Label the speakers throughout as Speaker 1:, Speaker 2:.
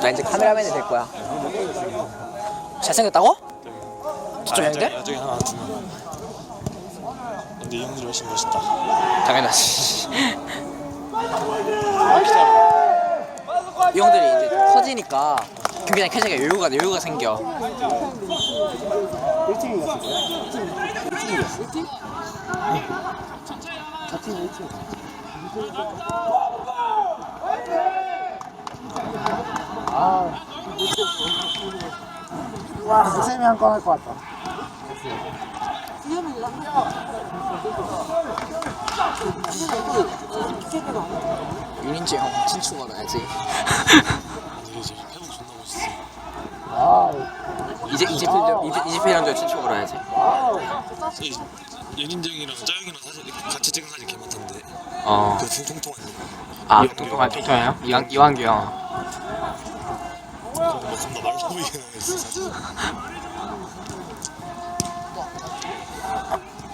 Speaker 1: 나 이제 카메라맨이 될 거야. 잘생겼다고? 저쪽 형들?
Speaker 2: 나중에 하나 두면 근데 이 형들이 훨씬 멋있다
Speaker 1: 당연하지. 이 형들이 이제 커지니까 경기장 캐치가 여유가 여유가 생겨.
Speaker 3: 1팀이 갔을 거야? 1팀이었어? 1팀? 4팀 1팀 아, 와, 세미 한건 할 것 같다.
Speaker 1: 윤인재 형 친추 걸어야지.
Speaker 2: 근데 이제
Speaker 3: 아,
Speaker 1: 이제 필드 이제 이제 필드 친추 걸어야지.
Speaker 2: 이 연인정이랑 짜영이랑 사진 같이 찍은 사진 개많던데
Speaker 1: 어.
Speaker 2: 그 통통통한
Speaker 1: 아 통통한 통통해요? 이완 이완규 형.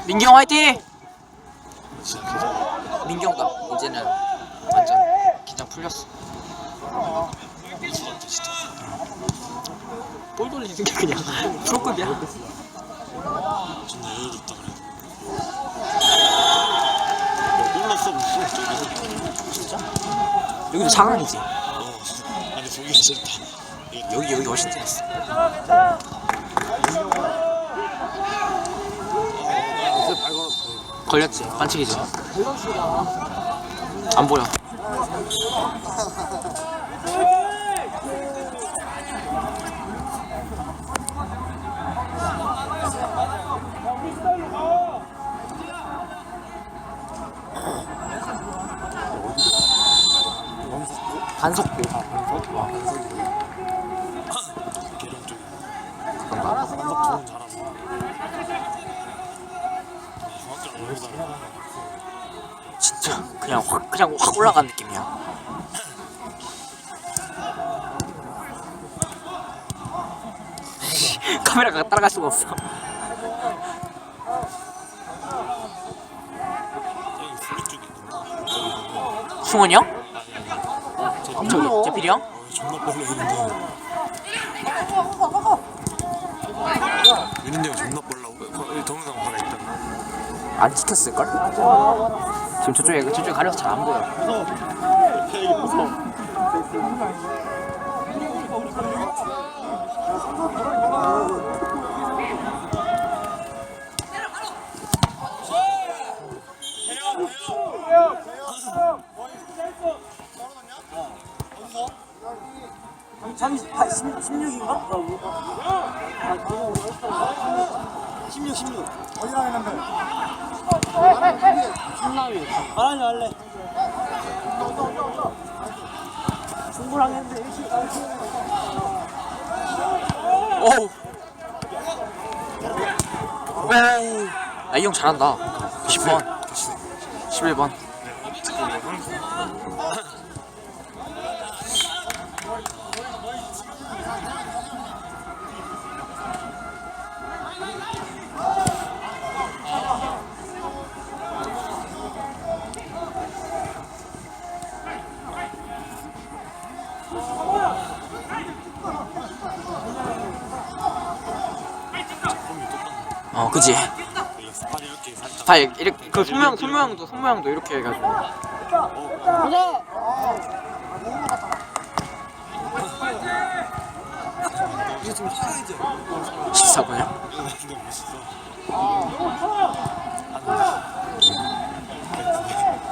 Speaker 1: 민경 화이팅!
Speaker 2: 진짜
Speaker 1: 민경가 이제는 완전 긴장 풀렸어.
Speaker 2: 진짜 진짜
Speaker 1: 볼 돌리는 게 그냥 프로급이야.
Speaker 2: 존나 여유롭다 그래도 뭐 몰랐어 무슨 저기
Speaker 1: 여기도 장안이지.
Speaker 2: 어 아니 보기가 싫다
Speaker 1: 여기 여기 훨씬 재밌어. 걸렸지. 반칙이지. 안 보여. 반속보.
Speaker 2: 계룡
Speaker 1: 진짜 그냥 확 그냥 확 올라간 느낌이야. 카메라가 따라갈 수가 없어. 승원이 형?
Speaker 2: 저기
Speaker 1: 저기 제필이 형?
Speaker 2: 어, 존나 윤인정 존나 빨라 거- 동영상 하나 있다
Speaker 1: 안 찍혔을 걸? 지금 저쪽에 저쪽에 가려서 잘 안 보여.
Speaker 3: 어디랑 했는데?
Speaker 4: 말하지 말래. 승부랑 했는데 일찍
Speaker 1: 오우. 오우. 아, 이 형 잘한다. 10번. 11번. 그지.
Speaker 2: 이게 스파리 이렇게
Speaker 1: 다 이렇게 그 손모양 손모양도 손모양도 이렇게 해가지고.
Speaker 2: 이게 좀 해야지
Speaker 1: 14번이요?
Speaker 2: 이거 완전 멋있어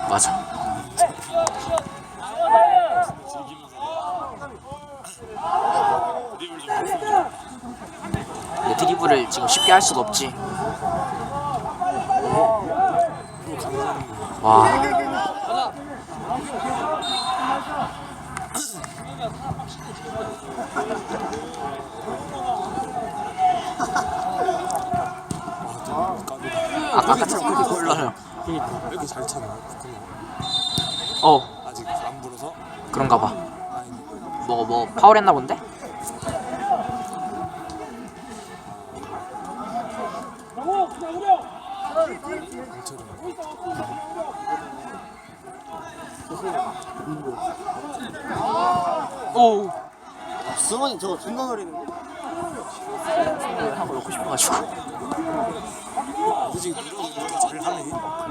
Speaker 1: 맞아. 드리블을 지금 쉽게 할 수가 없지. 아까처럼 그렇게 골라요.
Speaker 2: 왜 이렇게 잘 차나
Speaker 1: 어,
Speaker 2: 아직 안 불어서
Speaker 1: 그런가 봐.
Speaker 2: 아니
Speaker 1: 뭐, 뭐, 파울했나 본데? 오
Speaker 4: 승원이 저거 존나 노리는데?
Speaker 1: 한번 넣고 싶어가지고
Speaker 2: 굳이 이런 거 잘하네.
Speaker 1: 와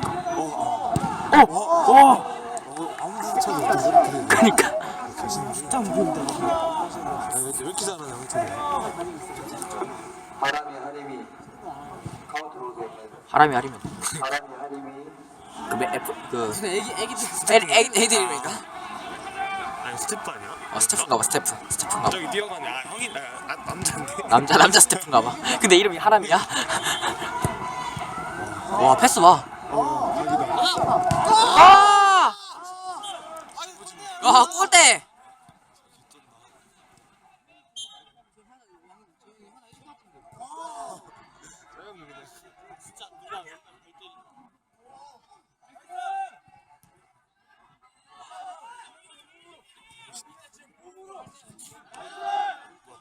Speaker 2: 아무 상처도 없어.
Speaker 1: 그니까
Speaker 2: 진짜 무서운데. 왜 이렇게 잘하냐.
Speaker 5: 바람이 하림이.
Speaker 1: 하람이 하리면
Speaker 5: 바람이 하림이
Speaker 1: 그 매- F 그 무슨 애기 애기 애기 애기 애기들이니까
Speaker 2: 아니, 스태프 아니야?
Speaker 1: 어 스태프인가 봐 스태프 스태프인가 봐
Speaker 2: 저기 뛰어가네. 아, 형이, 아, 아, 남자인데.
Speaker 1: 남자 남자 스태프인가 봐 근데 이름이 하람이야 와 패스 봐 아! 와 골대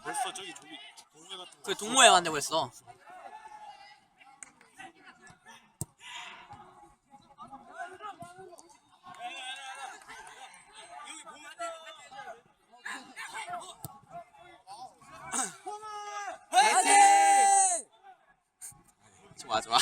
Speaker 2: 벌써 저기, 저기, 동네 같은 거.
Speaker 1: 그 동호회 간다고 했어. 좋아 좋아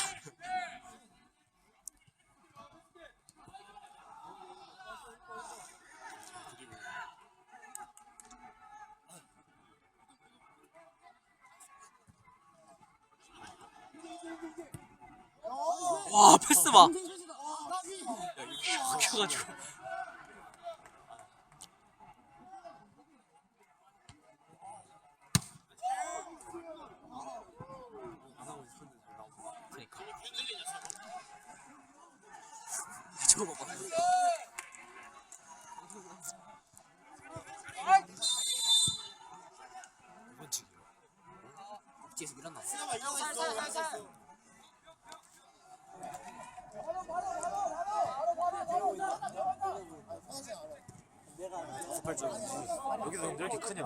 Speaker 1: 와 패스 봐. 야, 이거 막혀가지고. 그니까. 저거 봐.
Speaker 2: 이번 층이요.
Speaker 1: 뒤에서 밀었나?
Speaker 2: 여기서 근데 왜 이렇게 크냐?